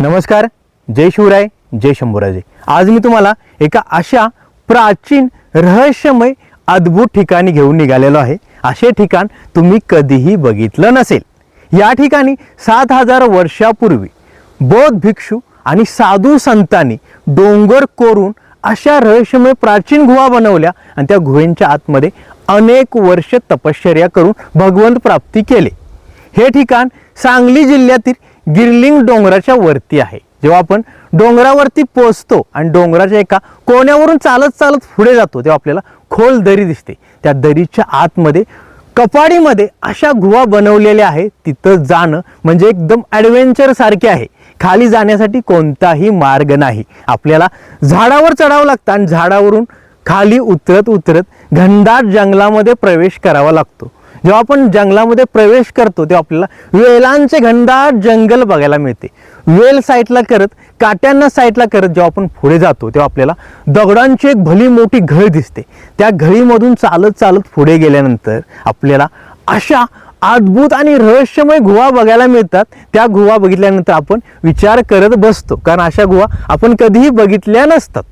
नमस्कार जय शिवराय जय शंभूराजे. आज मी तुम्हाला एका अशा प्राचीन रहस्यमय अद्भुत ठिकाणी घेऊन निघालेलो आहे. असे ठिकाण तुम्ही कधीही बघितलं नसेल. या ठिकाणी सात हजार वर्षापूर्वी बौद्ध भिक्षू आणि साधू संतांनी डोंगर कोरून अशा रहस्यमय प्राचीन गुहा बनवल्या आणि त्या गुहेंच्या आतमध्ये अनेक वर्ष तपश्चर्या करून भगवंत प्राप्ती केले. हे ठिकाण सांगली जिल्ह्यातील गिरलिंग डोंगराच्या वरती आहे. जेव्हा आपण डोंगरावरती पोचतो आणि डोंगराच्या एका कोण्यावरून चालत चालत पुढे जातो तेव्हा आपल्याला खोल दरी दिसते. त्या दरीच्या आतमध्ये कपाडीमध्ये अशा गुहा बनवलेल्या आहेत तिथं जाणं म्हणजे एकदम ॲडव्हेंचर सारखे आहे. खाली जाण्यासाठी कोणताही मार्ग नाही. आपल्याला झाडावर चढावं लागतं आणि झाडावरून खाली उतरत उतरत घनदाट जंगलामध्ये प्रवेश करावा लागतो. जेव्हा आपण जंगलामध्ये प्रवेश करतो तेव्हा आपल्याला वेलांचे घनदाट जंगल बघायला मिळते. वेल साईडला करत काट्यांना साईडला करत जेव्हा आपण पुढे जातो तेव्हा आपल्याला दगडांची एक भली मोठी घळ दिसते. त्या घळीमधून चालत चालत पुढे गेल्यानंतर आपल्याला अशा अद्भुत आणि रहस्यमय गुहा बघायला मिळतात. त्या गुहा बघितल्यानंतर आपण विचार करत बसतो. कारण अशा गुहा आपण कधीही बघितल्या नसतात.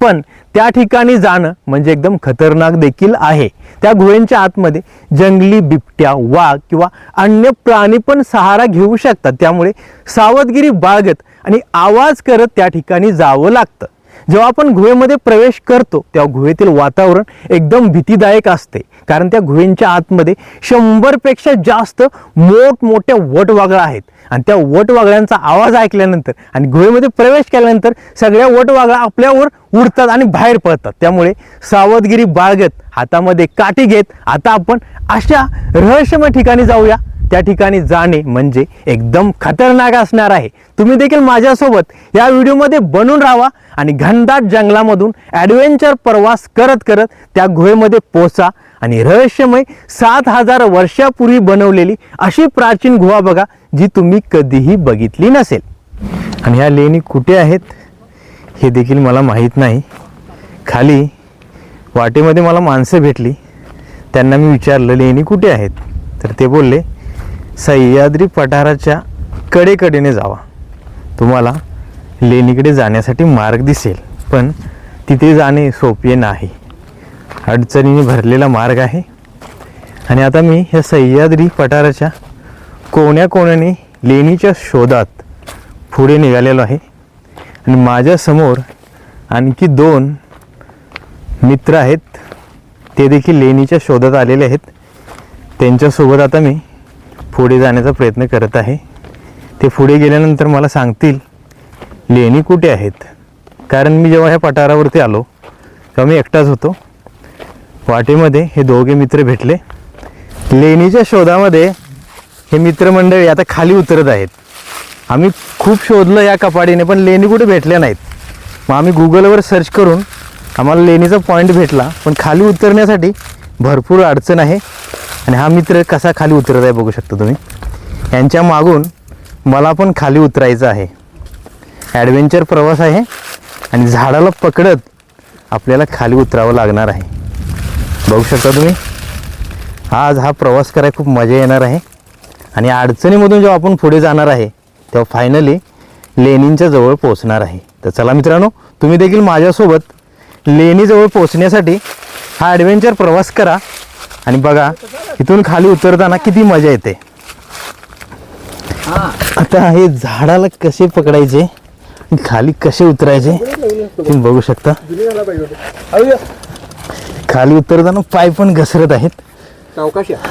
पण त्या ठिकाणी जाणं म्हणजे एकदम खतरनाक देखील आहे. त्या गुहेंच्या आतमध्ये जंगली बिबट्या वाघ किंवा अन्य प्राणी पण सहारा घेऊ शकतात. त्यामुळे सावधगिरी बाळगत आणि आवाज करत त्या ठिकाणी जावं लागतं. जेव्हा आपण गुहेमध्ये प्रवेश करतो तेव्हा गुहेतील वातावरण एकदम भीतीदायक असते. कारण त्या गुहेंच्या आतमध्ये शंभरपेक्षा जास्त मोठमोठ्या वटवागळा आहेत. आणि त्या वटवागळ्यांचा आवाज ऐकल्यानंतर आणि गुहेमध्ये प्रवेश केल्यानंतर सगळ्या वटवागळा आपल्यावर उडतात आणि बाहेर पडतात. त्यामुळे सावधगिरी बाळगत हातामध्ये काठी घेत आता आपण अशा रहस्यमय ठिकाणी जाऊया. त्या ठिकाणी जाणे म्हणजे एकदम खतरनाक असणार आहे. तुम्ही देखील माझ्यासोबत या व्हिडिओमध्ये बनून राहा आणि घनदाट जंगलामधून ॲडव्हेंचर प्रवास करत करत त्या गुहेमध्ये पोचा आणि रहस्यमय सात हजार वर्षापूर्वी बनवलेली अशी प्राचीन गुहा बघा जी तुम्ही कधीही बघितली नसेल. आणि ह्या लेणी कुठे आहेत? हे देखील मला माहीत नाही. खाली वाटेमध्ये मला माणसं भेटली. त्यांना मी विचारलं लेणी कुठे आहेत? तर ते बोलले सह्याद्री पठाराच्या कडेकडेने जावा. तुम्हाला लेणीकडे जाण्यासाठी मार्ग दिसेल पण तिथे जाणे सोपे नाही. अडचणीने भरलेला मार्ग आहे. आणि आता मी ह्या सह्याद्री पठाराच्या कोण्या कोण्याने लेणीच्या शोधात पुढे निघालेलो आहे. आणि माझ्यासमोर आणखी दोन मित्र आहेत. ते देखील लेणीच्या शोधात आलेले आहेत. त्यांच्यासोबत आता मी पुढे जाण्याचा प्रयत्न करत आहे. ते पुढे गेल्यानंतर मला सांगतील लेणी कुठे आहेत? कारण मी जेव्हा ह्या पठारावरती आलो तेव्हा मी एकटाच होतो. वाटेमध्ये हे दोघे मित्र भेटले. लेणीच्या शोधामध्ये हे मित्रमंडळी आता खाली उतरत आहेत. आम्ही खूप शोधलं या कपाडीने पण लेणी कुठे भेटल्या नाहीत. मग आम्ही गुगलवर सर्च करून आम्हाला लेणीचा पॉईंट भेटला पण खाली उतरण्यासाठी भरपूर अडचण आहे. आणि हा मित्र कसा खाली उतरत आहे बघू शकता तुम्ही. यांच्या मागून मला पण खाली उतरायचं आहे. ॲडव्हेंचर प्रवास आहे आणि झाडाला पकडत आपल्याला खाली उतरावं लागणार आहे. बघू शकता तुम्ही. आज हा प्रवास करायला खूप मजा येणार आहे. आणि अडचणीमधून जेव्हा आपण पुढे जाणार आहे तेव्हा फायनली लेणींच्या जवळ पोहोचणार आहे. तर चला मित्रांनो तुम्ही देखील माझ्यासोबत लेणीजवळ पोहोचण्यासाठी हा ॲडव्हेंचर प्रवास करा. आणि बघा इथून खाली उतरताना किती मजा येते. आता हे झाडाला कसे पकडायचे खाली कसे उतरायचे तुम्ही बघू शकता. खाली उतरताना पाय पण घसरत आहेत.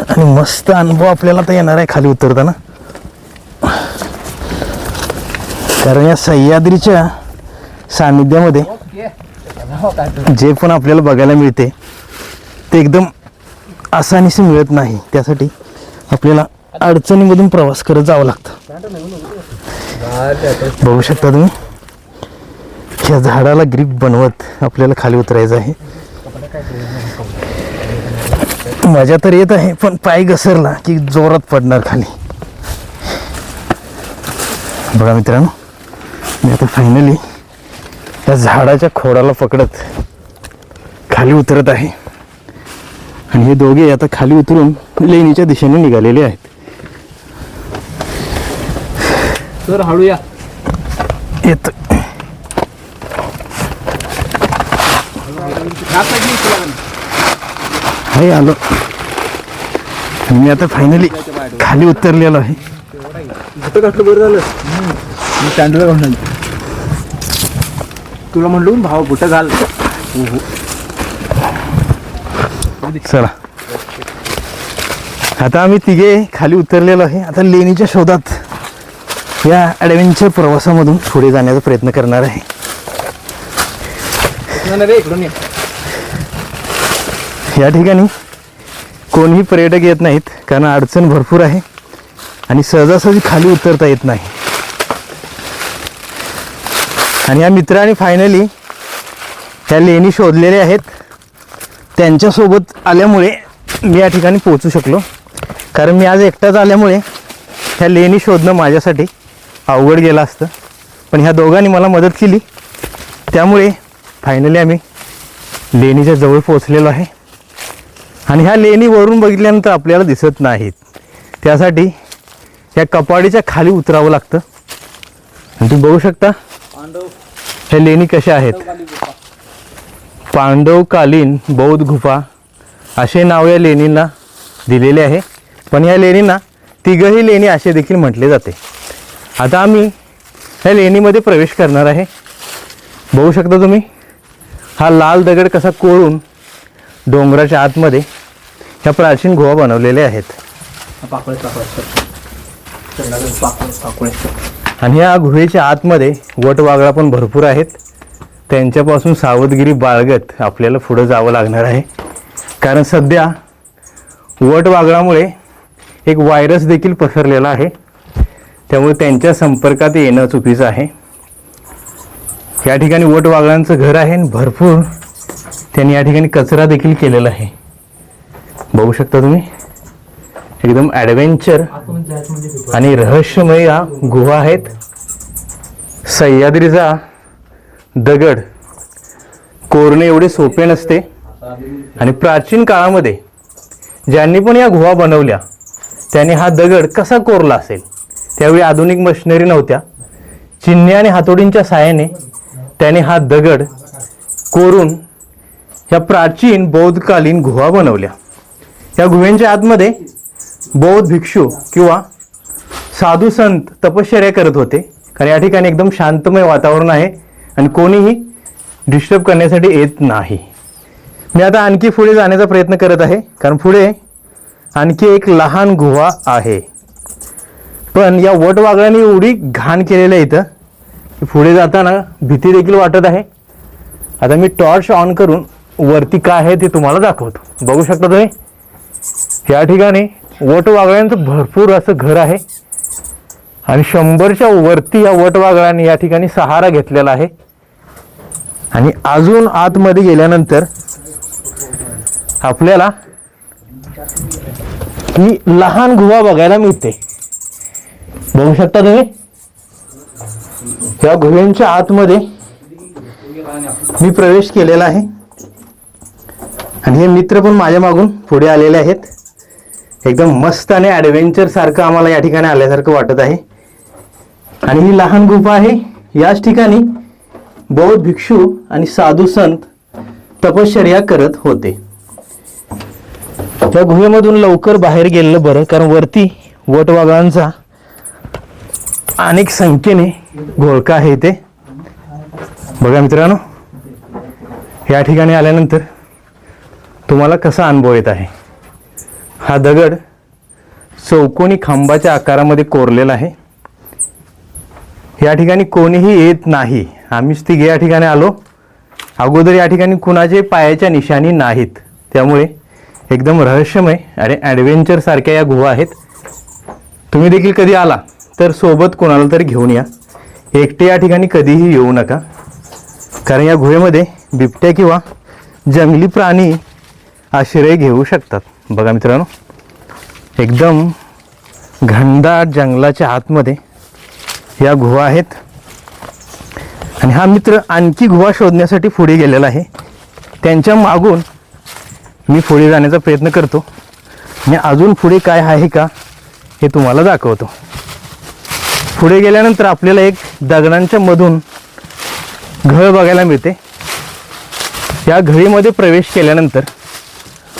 आणि मस्त अनुभव आपल्याला तर येणार आहे खाली उतरताना. कारण या सह्याद्रीच्या सानिध्यामध्ये जे पण आपल्याला बघायला मिळते ते एकदम आसानीसे मिळत नाही. त्यासाठी आपल्याला अडचणीमधून प्रवास करत जावं लागतं. बघू शकता तुम्ही ह्या झाडाला ग्रीप बनवत आपल्याला खाली उतरायचं आहे. मजा तर येत आहे पण पाय घसरला की जोरात पडणार खाली. बघा मित्रांनो मी आता फायनली त्या झाडाच्या खोडाला पकडत खाली उतरत आहे. आणि हे दोघे आता खाली उतरून लेणीच्या दिशेने निघालेले आहेत. सर हळू या. येतो. हे आलो. मी आता फायनली खाली उतरलेलो आहे. तुला म्हणलो भाव कुठं घाल. चला. आता आम्ही तिघे खाली उतरलेलो आहे. आता लेणीच्या शोधात या ॲडव्हेंचर प्रवासामधून पुढे जाण्याचा प्रयत्न करणार आहे. ये. या ठिकाणी कोणीही पर्यटक येत नाहीत कारण अडचण भरपूर आहे आणि सहजासहजी खाली उतरता येत नाही. आणि या मित्राने फायनली ह्या लेणी शोधलेल्या आहेत. त्यांच्यासोबत आल्यामुळे मी या ठिकाणी पोहोचू शकलो. कारण मी आज एकटाच आल्यामुळे ह्या लेणी शोधणं माझ्यासाठी अवघड गेलं असतं. पण ह्या दोघांनी मला मदत केली. त्यामुळे फायनली आम्ही लेणीच्या जवळ पोहोचलेलो आहे. आणि ह्या लेणी वरून बघितल्यानंतर आपल्याला दिसत नाहीत. त्यासाठी या कपाडीच्या खाली उतरावं लागतं. आणि तुम्ही बघू शकता ह्या लेणी कशा आहेत. पांडवकालीन बौद्ध गुफा असे नाव या लेणींना दिलेले आहे. पण या लेणींना तिघही लेणी असे देखील म्हटले जाते. आता आम्ही ह्या लेणीमध्ये प्रवेश करणार आहे. बघू शकता तुम्ही हा लाल दगड कसा कोरून डोंगराच्या आतमध्ये ह्या प्राचीन गुहा बनवलेल्या आहेत. आणि या गुहेच्या आतमध्ये वटवागळा पण भरपूर आहेत. त्यांच्यापासून सावधगिरी बाळगत आपल्याला पुढं जावं लागणार आहे. कारण सध्या वटवागळामुळे एक व्हायरस देखील पसरलेला आहे. त्यामुळे त्यांच्या संपर्कात येणं चुकीचं आहे. या ठिकाणी वटवागळांचं घर आहे आणि भरपूर त्यांनी या ठिकाणी कचरा देखील केलेला आहे. बघू शकता तुम्ही? एकदम ॲडव्हेंचर आणि रहस्यमय या गुहा आहेत. सह्याद्रीचा दगड. कोरणे एवढे सोपे नसते. आणि प्राचीन काळामध्ये ज्यांनी पण या गुहा बनवल्या त्यांनी हा दगड कसा कोरला असेल? त्यावेळी आधुनिक मशिनरी नव्हत्या. चिन्हे आणि हातोडींच्या साहाय्याने त्याने हा दगड कोरून ह्या प्राचीन बौद्धकालीन गुहा बनवल्या. या गुहेंच्या आतमध्ये बौद्ध भिक्षू किंवा साधू संत तपश्चर्या करत होते. कारण या ठिकाणी एकदम शांतमय वातावरण आहे. आणि कोणीही डिस्टर्ब करण्यासाठी येत नाही. मी आता आणखी पुढे जाण्याचा प्रयत्न करत आहे कारण पुढे आणखी एक लहान गुहा आहे. पण या वटवागळाने एवढी घाण केलेलं आहे इथं की पुढे जाताना भीती देखील वाटत आहे. आता मी टॉर्च ऑन करून वरती काय आहे ते तुम्हाला दाखवतो. बघू शकता तुम्ही? या ठिकाणी वटवागळ्यांचं भरपूर असं घर आहे. आणि शंभरच्या वरती या वटवाघळाने या ठिकाणी सहारा घेतलेला आहे. आणि अजून आतमध्ये गेल्यानंतर आपल्याला ही लहान गुहा बघायला मिळते. बघू शकता तुम्ही? या गुहेंच्या आतमध्ये मी प्रवेश केलेला आहे. आणि हे मित्र पण माझ्या मागून पुढे आलेले आहेत. एकदम मस्त आणि ॲडव्हेंचर सारखं आम्हाला या ठिकाणी आल्यासारखं वाटत आहे. आणि ही लहान गुफा आहे. याच ठिकाणी बौद्ध भिक्षू आणि साधू संत तपश्चर्या करत होते. त्या गुहेमधून लवकर बाहेर गेलेलं बरं कारण वरती वटवाघांचा अनेक संख्येने घोळका आहे इथे. बघा मित्रांनो या ठिकाणी आल्यानंतर तुम्हाला कसा अनुभव येत आहे? हा दगड चौकोनी खांबाच्या आकारामध्ये कोरलेला आहे. या ठिकाणी कोणीही येत नाही. आम्हीच तिघे या ठिकाणी आलो. अगोदर या ठिकाणी कुणाचे पायाच्या निशाणी नाहीत. त्यामुळे एकदम रहस्यमय आणि ॲडव्हेंचर सारख्या या गुहा आहेत. तुम्ही देखील कधी आला तर सोबत कोणाला तरी घेऊन या. एकटे या ठिकाणी कधीही येऊ नका. कारण या गुहेमध्ये बिबट्या किंवा जंगली प्राणी आश्रय घेऊ शकतात. बघा मित्रांनो एकदम घनदाट जंगलाच्या आतमध्ये या गुहा आहेत. आणि हा मित्र आणखी गुहा शोधण्यासाठी पुढे गेलेला आहे. त्यांच्या मागून मी पुढे जाण्याचा प्रयत्न करतो. आणि अजून पुढे काय आहे का हे तुम्हाला दाखवतो. पुढे गेल्यानंतर आपल्याला एक दगडांच्या मधून घळ बघायला मिळते. या घळीमध्ये प्रवेश केल्यानंतर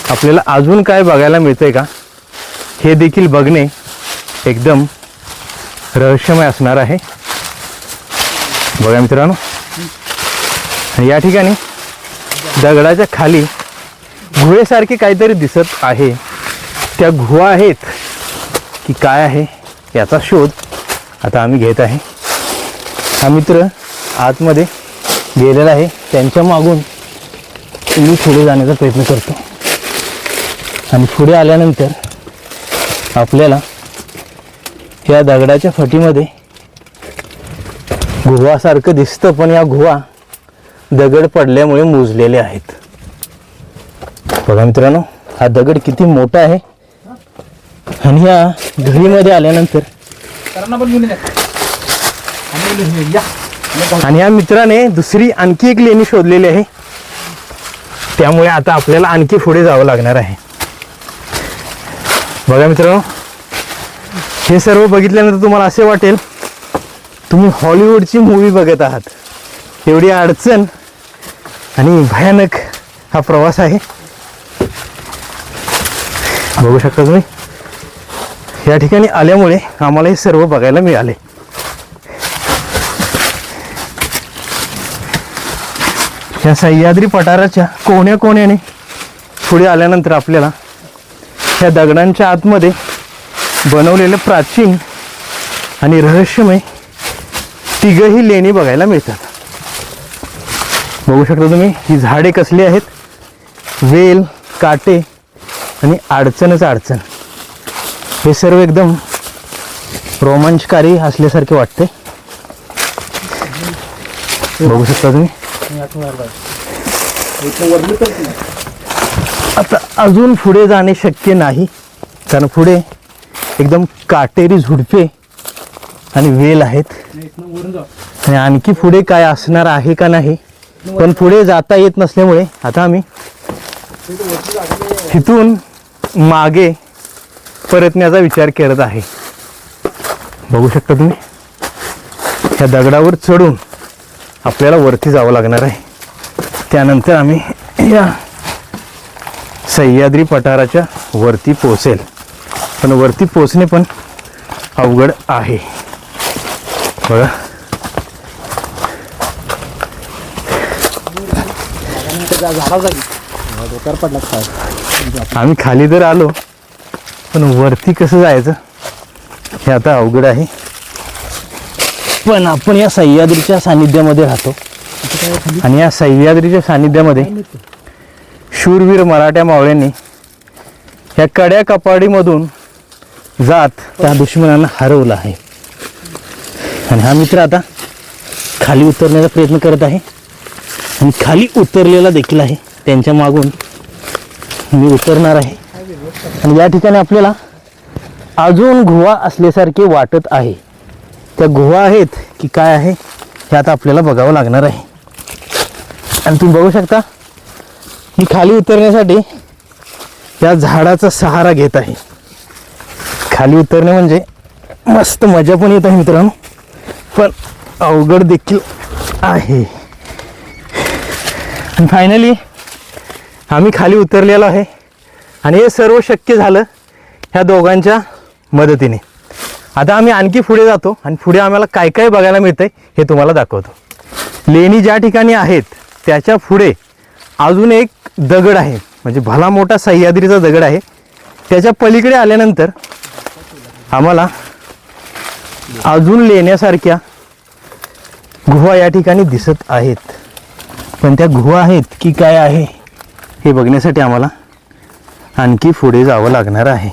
आपल्याला अजून काय बघायला मिळतंय का हे देखील बघणे एकदम रहस्यमय असणार आहे. बघा मित्रांनो. आणि या ठिकाणी दगडाच्या खाली गुहेसारखे काहीतरी दिसत आहे. त्या गुहा आहेत की काय आहे याचा शोध आता आम्ही घेत आहे. हा मित्र आतमध्ये गेलेला आहे. त्यांच्या मागून मी पुढे जाण्याचा प्रयत्न करतो. आणि पुढे आल्यानंतर आपल्याला या दगडाच्या फटीमध्ये गुहासारखं दिसतं पण या गुहा दगड पडल्यामुळे मुजलेले आहेत. बघा मित्रांनो हा दगड किती मोठा आहे. आणि या घडीमध्ये आल्यानंतर सरांना पण घेऊन या. आम्ही बोललो, "हे, या. आणि या मित्राने दुसरी आणखी एक लेणी शोधलेली आहे. त्यामुळे आता आपल्याला आणखी पुढे जावं लागणार आहे. बघा मित्रांनो हे सर्व बघितल्यानंतर तुम्हाला असे वाटेल तुम्ही हॉलिवूडची मूवी बघत आहात. एवढी अडचण आणि भयानक हा प्रवास आहे. बघू शकता तुम्ही? या ठिकाणी आल्यामुळे आम्हाला हे सर्व बघायला मिळाले. या सह्याद्री पठाराच्या कोण्या कोण्याने पुढे आल्यानंतर आपल्याला या दगडांच्या आतमध्ये बनवलेलं प्राचीन आणि रहस्यमय तिघही लेणी बघायला मिळतात. बघू शकता तुम्ही ही झाडे कसली आहेत? वेल काटे आणि अडचणच अडचण. हे सर्व एकदम रोमांचकारी असल्यासारखे वाटते. बघू शकता तुम्ही. आता अजून पुढे जाणे शक्य नाही कारण पुढे एकदम काटेरी झुडपे आणि वेल आहेत. आणि आणखी पुढे काय असणार आहे का नाही पण पुढे जाता येत नसल्यामुळे आता आम्ही तिथून मागे परतण्याचा विचार करत आहे. बघू शकता तुम्ही ह्या दगडावर चढून आपल्याला वरती जावं लागणार आहे. त्यानंतर आम्ही या सह्याद्री पठाराच्या वरती पोचेल पण वरती पोचणे पण अवघड आहे. बघा. आम्ही खाली तर आलो पण वरती कसं जायचं? हे आता अवघड आहे. पण आपण या सह्याद्रीच्या सानिध्यामध्ये राहतो. आणि या सह्याद्रीच्या सानिध्यामध्ये शूरवीर मराठ्या मावळ्यांनी या कड्या कपाडीमधून जात त्या दुश्मनांना हरवलं आहे. आणि हा मित्र आता खाली उतरण्याचा प्रयत्न करत आहे. आणि खाली उतरलेला देखील आहे. त्यांच्या मागून मी उतरणार आहे. आणि या ठिकाणी आपल्याला अजून गुहा असल्यासारखे वाटत आहे. त्या गुहा आहेत की काय आहे हे आता आपल्याला बघावं लागणार आहे. आणि तुम्ही बघू शकता मी खाली उतरण्यासाठी त्या झाडाचा सहारा घेत आहे. खाली उतरणे म्हणजे मस्त मजा पण येत आहे मित्रांनो. पण अवघड देखील आहे. फायनली आम्ही खाली उतरलेलो आहे. आणि हे सर्व शक्य झालं ह्या दोघांच्या मदतीने. आता आम्ही आणखी पुढे जातो आणि पुढे आम्हाला काय काय बघायला मिळतंय हे तुम्हाला दाखवतो. लेणी ज्या ठिकाणी आहेत त्याच्या पुढे अजून एक दगड आहे. म्हणजे भला मोठा सह्याद्रीचा दगड आहे. त्याच्या पलीकडे आल्यानंतर आम्हाला अजून लेण्यासारख्या गुहा या ठिकाणी दिसत आहेत. पण त्या गुहा आहेत की काय आहे हे बघण्यासाठी आम्हाला आणखी पुढे जावं लागणार आहे.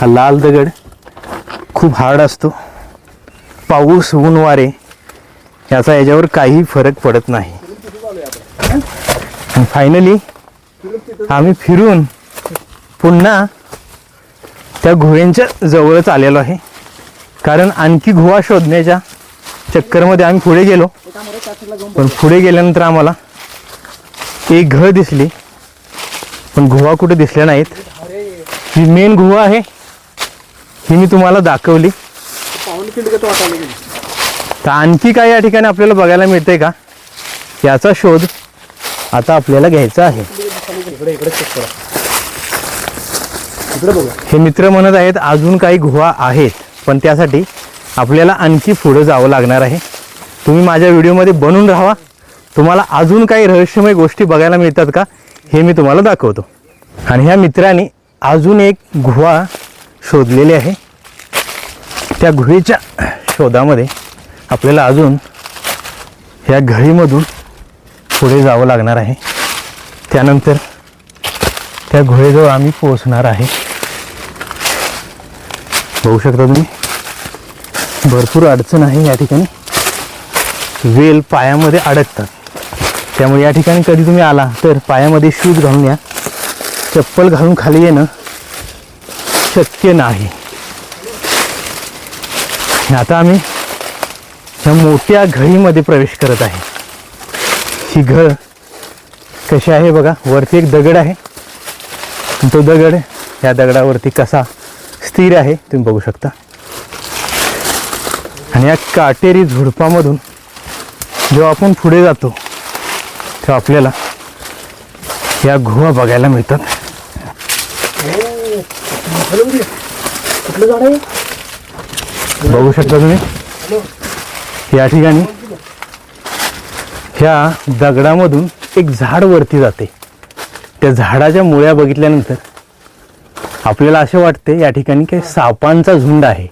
हा लाल दगड खूप हार्ड असतो. पाऊस ऊन वारे याचा याच्यावर काही फरक पडत नाही. फायनली आम्ही फिरून पुन्हा त्या गुहेंच्या जवळच आलेलो आहे. कारण आणखी गुहा शोधण्याच्या चक्करमध्ये आम्ही पुढे गेलो. पण पुढे गेल्यानंतर आम्हाला एक घर दिसली. पण गुहा कुठे दिसल्या नाहीत. ही मेन गुहा आहे. ही मी तुम्हाला दाखवली. तर आणखी काय या ठिकाणी आपल्याला बघायला मिळतंय का? याचा शोध आता आपल्याला घ्यायचा आहे. इकडे इकडे चेक करा. इकडे बघा. हे मित्र म्हणत आहेत अजून काही गुहा आहेत पण त्यासाठी आपल्याला आणखी पुढं जावं लागणार आहे. तुम्ही माझ्या व्हिडिओमध्ये बनून राहा. तुम्हाला अजून काही रहस्यमय गोष्टी बघायला मिळतात का हे मी तुम्हाला दाखवतो. आणि ह्या मित्राने अजून एक गुहा शोधलेली आहे. त्या गुहेच्या शोधामध्ये आपल्याला अजून ह्या घळीमधून पुढे जावं लागणार आहे. त्यानंतर त्या गुहेजवळ आम्ही पोहोचणार आहे. बघू शकता तुम्ही भरपूर अडचण आहे या ठिकाणी. वेल पायामध्ये अडकतात. त्यामुळे या ठिकाणी कधी तुम्ही आला तर पायामध्ये शूज घालून या. चप्पल घालून खाली येणं शक्य नाही. आता आम्ही ह्या मोठ्या घळीमध्ये प्रवेश करत आहे. ही घळ कशी आहे बघा वरती एक दगड आहे. तो दगड या दगडावरती कसा स्थिर आहे तुम्ही बघू शकता. आणि या काटेरी झुडपामधून जेव्हा आपण पुढे जातो तेव्हा आपल्याला या गुहा बघायला मिळतात. बघू शकता तुम्ही? या ठिकाणी ह्या दगडामधून एक झाड वरती जाते. त्या झाडाच्या मुळ्या बघितल्यानंतर आपल्याला असे वाटते या ठिकाणी काही सापांचा झुंड आहे.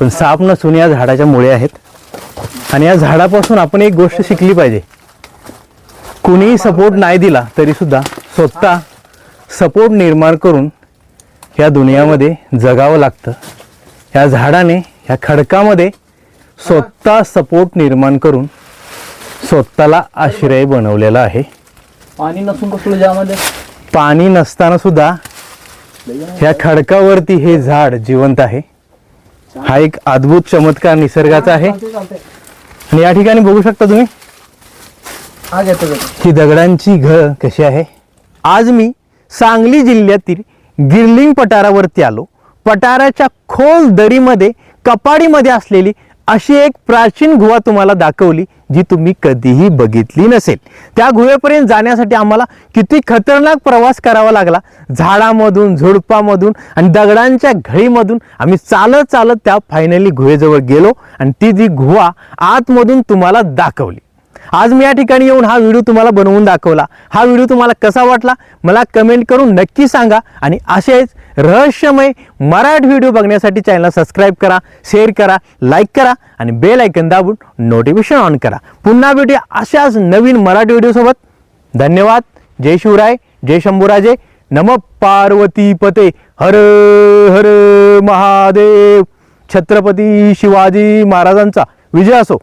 पण साप नसून या झाडाच्या मुळ्या आहेत. आणि या झाडापासून आपण एक गोष्ट शिकली पाहिजे. कुणीही सपोर्ट नाही दिला तरी सुद्धा स्वतः सपोर्ट निर्माण करून ह्या दुनियामध्ये जगावं लागतं. या झाडाने ह्या खडकामध्ये स्वतः सपोर्ट निर्माण करून स्वतःला आश्रय बनवलेला आहे. पाणी नसून कसलं ज्यामध्ये? पाणी नसताना सुद्धा ह्या खडकावरती हे झाड जिवंत आहे. हा एक अद्भुत चमत्कार निसर्गाचा आहे. आणि या ठिकाणी बघू शकता तुम्ही हा ही दगडांची घळ कशी आहे. आज मी सांगली जिल्ह्यातील गिरलिंग पठारावरती आलो. पठाराच्या खोल दरीमध्ये कपाडीमध्ये असलेली अशी एक प्राचीन गुहा तुम्हाला दाखवली जी तुम्ही कधीही बघितली नसेल. त्या गुहेपर्यंत जाण्यासाठी आम्हाला किती खतरनाक प्रवास करावा लागला. झाडामधून झुडपामधून आणि दगडांच्या घळीमधून आम्ही चालत चालत त्या फायनली गुहेजवळ गेलो आणि ती जी गुहा आतमधून तुम्हाला दाखवली. आज मी या ठिकाणी येऊन हा व्हिडिओ तुम्हाला बनवून दाखवला. हा व्हिडिओ तुम्हाला कसा वाटला? मला कमेंट करून नक्की सांगा आणि असेच रहस्यमय मराठी व्हिडिओ बघण्यासाठी चॅनलला सबस्क्राईब करा शेअर करा लाईक करा आणि बेल ऐकन दाबून नोटिफिकेशन ऑन करा. पुन्हा भेटूया अशाच नवीन मराठी व्हिडिओसोबत धन्यवाद. जय शिवराय. जय शंभूराजे. नम पार्वती पते. हर हर महादेव. छत्रपती शिवाजी महाराजांचा विजय असो.